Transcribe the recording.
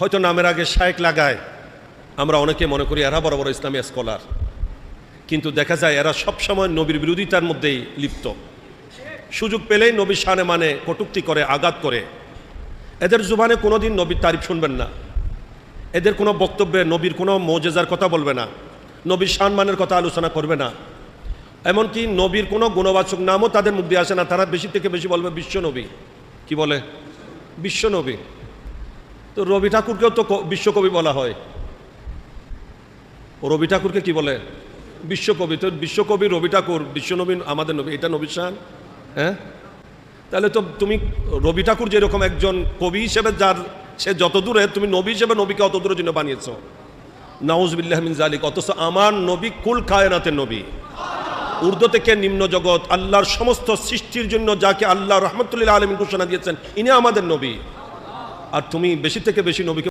হয়তো নামের আগে শায়েক লাগায়। আমরা অনেকে মনে করি এরা বড় বড় ইসলামী স্কলার। কিন্তু দেখা যায় এরা সবসময় নবীর বিরোধিতার মধ্যেই লিপ্ত। সুযোগ পেলেই নবীর শানে মানে কটুক্তি করে, আঘাত করে। এদের জুবানে কোনোদিন নবীর তারিফ শুনবেন না। এদের কোনো বক্তব্যে নবীর কোনো মৌজেজার কথা বলবে না। নবীর সম্মানের কথা আলোচনা করবে না। এমনকি নবীর কোনো গুণবাচক নামও তাদের মুখ দিয়ে আসে না। তারা বেশি থেকে বেশি বলবে, বিশ্ব নবী। কি বলে? বিশ্ব নবী। তো রবি ঠাকুরকেও তো বিশ্বকবি বলা হয়। রবি ঠাকুরকে কি বলে? বিশ্বকবি। তো বিশ্বকবি, রবি ঠাকুর, বিশ্বনবী, আমাদের নবী, এটা নবী হ্যাঁ? তাহলে তো তুমি রবি ঠাকুর যেরকম একজন কবি হিসেবে যার সে যত দূরে, তুমি নবী হিসেবে নবীকে অত দূরের জন্য বানিয়েছো। নাউজবিল্লাহ মিন জালিক অথচ আমার নবী কুল কায়নাতের নবী। উর্দু থেকে নিম্ন জগৎ, আল্লাহর সমস্ত সৃষ্টির জন্য যাকে আল্লাহ রহমতুল্লাহ আলমী ঘোষণা দিয়েছেন, ইনি আমাদের নবী। আর তুমি বেশি থেকে বেশি নবীকে